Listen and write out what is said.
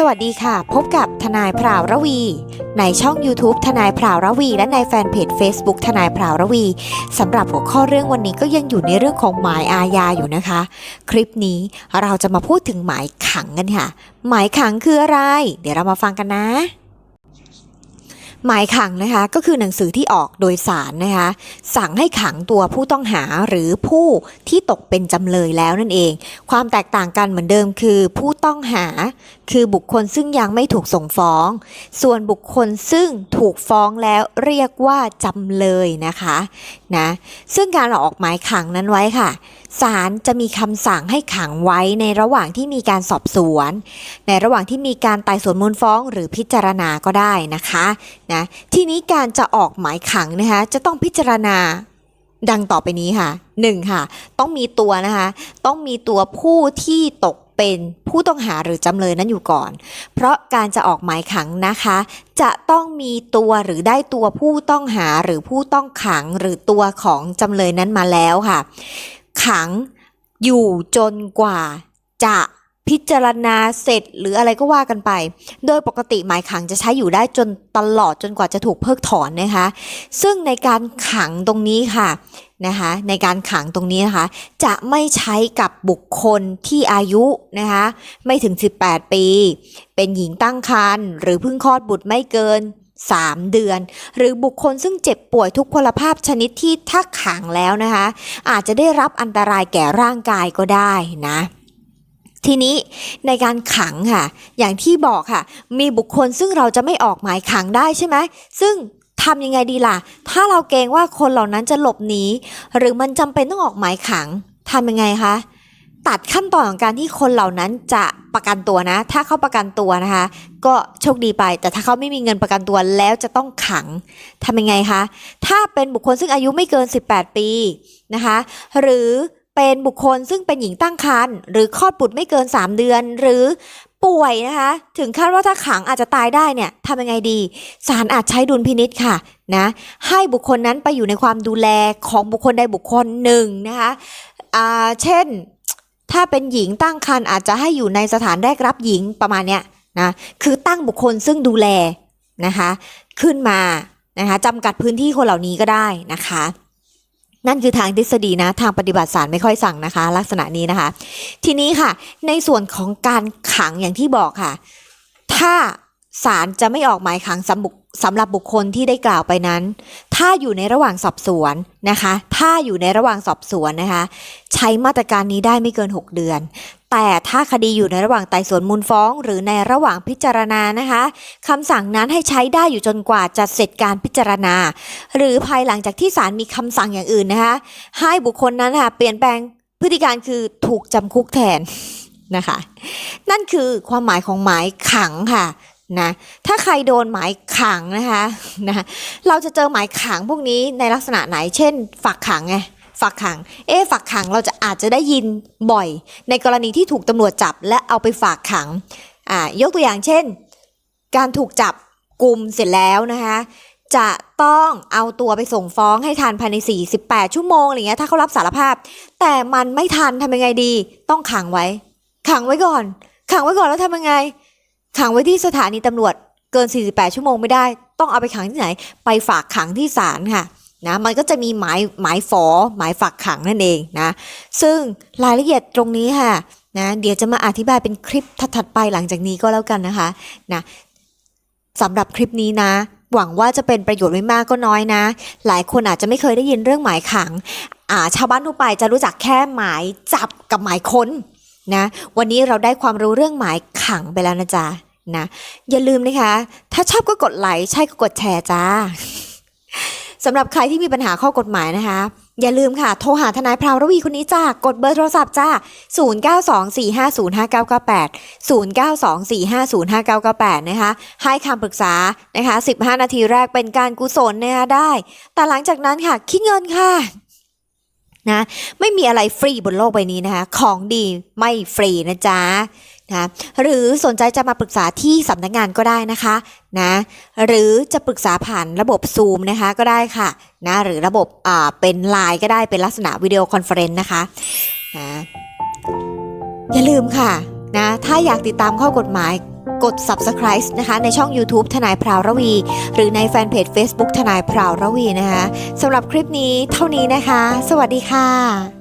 สวัสดีค่ะ พบกับทนายพราวระวี ในช่อง YouTube ทนายพราวระวี และในแฟนเพจ Facebook ทนายพราวระวีสำหรับหัวข้อเรื่องวันนี้ก็ยังอยู่ในเรื่องของหมายอาญาอยู่นะคะ คลิปนี้เราจะมาพูดถึงหมายขังกันค่ะ หมายขังคืออะไร เดี๋ยวเรามาฟังกันนะ หมายขังนะคะก็คือหนังสือที่ออกโดยสารนะคะสั่งให้ขังตัวผู้ต้องหาหรือผู้ที่ตกเป็นจำเลยแล้วนั่นเอง ความแตกต่างกันเหมือนเดิมคือ ผู้ต้องหาคือบุคคลซึ่งยังไม่ถูกส่งฟ้อง ส่วนบุคคลซึ่งถูกฟ้องแล้วเรียกว่าจำเลยนะคะนะซึ่งการออกหมายขังนั้นไว้ค่ะ ศาลจะมีคำสั่งให้ขังไว้ในระหว่างที่มีการสอบสวน ในระหว่างที่มีการไต่สวนมูลฟ้องหรือพิจารณาก็ได้นะคะนะทีนี้การจะออกหมายขังนะคะจะต้องพิจารณาดังต่อไปนี้ค่ะ 1. ค่ะ ต้องมีตัวนะคะ ต้องมีตัวผู้ที่ตกเป็นผู้ต้องหาหรือจำเลยนั้นอยู่ก่อน เพราะการจะออกหมายขังนะคะ จะต้องมีตัวหรือได้ตัวผู้ต้องหาหรือผู้ต้องขังหรือตัวของจำเลยนั้นมาแล้วค่ะ ขังอยู่จนกว่าจะพิจารณาเสร็จหรืออะไรก็ว่ากันไป โดยปกติหมายขังจะใช้อยู่ได้จนตลอดจนกว่าจะถูกเพิกถอนนะคะ ซึ่งในการขังตรงนี้ค่ะนะคะในการขังตรงนี้นะคะ จะไม่ใช้กับบุคคลที่อายุนะคะไม่ถึง 18 ปี เป็นหญิงตั้งครรภ์หรือเพิ่งคลอดบุตรไม่เกิน 3 เดือน หรือบุคคลซึ่งเจ็บป่วยทุกพลภาพชนิดที่ถ้าขังแล้วนะคะ อาจจะได้รับอันตรายแก่ร่างกายก็ได้นะทีนี้ในการขังค่ะ อย่างที่บอกค่ะ มีบุคคลซึ่งเราจะไม่ออกหมายขังได้ใช่ไหมซึ่งทำยังไงดีล่ะ ถ้าเราเกรงว่าคนเหล่านั้นจะหลบหนีหรือมันจำเป็นต้องออกหมายขังทำยังไงคะ ตัดขั้นตอนของการที่คนเหล่านั้นจะประกันตัวนะ ถ้าเขาประกันตัวนะคะ ก็โชคดีไป แต่ถ้าเขาไม่มีเงินประกันตัวแล้วจะต้องขังทำยังไงคะ ถ้าเป็นบุคคลซึ่งอายุไม่เกิน 18 ปีนะคะ หรือเป็นบุคคลซึ่งเป็นหญิงตั้งครรภ์หรือคลอดบุตรไม่เกิน 3 เดือน หรือป่วยนะคะ ถึงขั้นว่าถ้าขังอาจจะตายได้เนี่ยทำยังไงดีศาลอาจใช้ดุลพินิษค่ะนะให้บุคคลนั้นไปอยู่ในความดูแลของบุคคลใดบุคคลหนึ่งนะคะเช่น ถ้าเป็นหญิงตั้งครรภ์อาจจะให้อยู่ในสถานแรกรับหญิงประมาณเนี้ยนะคือตั้งบุคคลซึ่งดูแลนะคะขึ้นมานะคะจำกัดพื้นที่คนเหล่านี้ก็ได้นะคะ นั่นคือทางทฤษฎีนะทางปฏิบัติศาลไม่ค่อยสั่งนะคะ ลักษณะนี้นะคะ ทีนี้ค่ะในส่วนของการขังอย่างที่บอกค่ะ ถ้า ศาลจะไม่ออกหมายขังสำบุสำหรับบุคคลที่ได้กล่าวไปนั้น ถ้าอยู่ในระหว่างสอบสวนนะคะ ถ้าอยู่ในระหว่างสอบสวนนะคะ ใช้มาตรการนี้ได้ไม่เกิน 6 เดือน แต่ถ้าคดีอยู่ในระหว่างไต่สวนมูลฟ้อง หรือในระหว่างพิจารณานะคะคำสั่งนั้นให้ใช้ได้อยู่จนกว่าจะเสร็จการพิจารณา หรือภายหลังจากที่ศาลมีคำสั่งอย่างอื่นนะคะ ให้บุคคลนั้นค่ะเปลี่ยนแปลงพฤติการคือถูกจำคุกแทนนะคะ นั่นคือความหมายของหมายขังค่ะ นะถ้าใครโดนหมายขังนะคะนะเราจะเจอหมายขังพวกนี้ในลักษณะไหน เช่น ฝากขังไงฝากขัง เอ๊ะฝากขังเราจะอาจจะได้ยินบ่อย ในกรณีที่ถูกตำรวจจับและเอาไปฝากขังอ่ายกตัวอย่างเช่น การถูกจับกลุ่มเสร็จแล้วนะคะจะต้องเอาตัวไปส่งฟ้องให้ทันภายใน 48 ชั่วโมงอะไรเงี้ยถ้าเขารับสารภาพ แต่มันไม่ทันทำยังไงดี ต้องขังไว้ ขังไว้ก่อน ขังไว้ก่อนแล้วทำยังไง ขังไว้ที่สถานีตำรวจเกิน 48 ชั่วโมงไม่ได้ ต้องเอาไปขังที่ไหน ไปฝากขังที่ศาลค่ะนะมันก็จะมีหมายหมายฝอหมายฝากขังนั่นเองนะซึ่งรายละเอียดตรงนี้ค่ะนะเดี๋ยวจะมาอธิบายเป็นคลิปถัดๆไปหลังจากนี้ก็แล้วกันนะคะนะสำหรับคลิปนี้นะ หวังว่าจะเป็นประโยชน์ไม่มากก็น้อยนะ หลายคนอาจจะไม่เคยได้ยินเรื่องหมายขังอ่าชาวบ้านทั่วไปจะรู้จักแค่หมายจับกับหมายค้นนะวันนี้เราได้ความรู้เรื่องหมายขังไปแล้วนะจ๊ะ นะอย่าลืมนะคะ ถ้าชอบก็กดไลค์ใช่ก็กดแชร์จ้าสำหรับใครที่มีปัญหาข้อกฎหมายนะคะ อย่าลืมค่ะ โทรหาทนายพราวรวีคนนี้จ้ากดเบอร์โทรศัพท์จ้า 0924505998 0924505998 นะคะ ให้คำปรึกษานะคะ 15 นาทีแรกเป็นการกุศลนะคะได้ แต่หลังจากนั้นค่ะ คิดเงินค่ะนะไม่มีอะไรฟรีบนโลกใบนี้นะคะ ของดีไม่ฟรีนะจ๊ะ นะหรือสนใจจะมาปรึกษาที่สำนักงานก็ได้นะคะนะหรือจะปรึกษาผ่านระบบ Zoom นะคะก็ได้ค่ะนะหรือระบบอ่าเป็น Line ก็ได้เป็นลักษณะวิดีโอคอนเฟอเรนซ์นะคะนะอย่าลืมค่ะนะถ้าอยากติดตามข้อกฎหมายกด subscribe นะคะในช่อง YouTube ทนายพราวระวี หรือในแฟนเพจ Facebook ทนายพราวระวีนะคะสำหรับคลิปนี้เท่านี้นะคะ สวัสดีค่ะ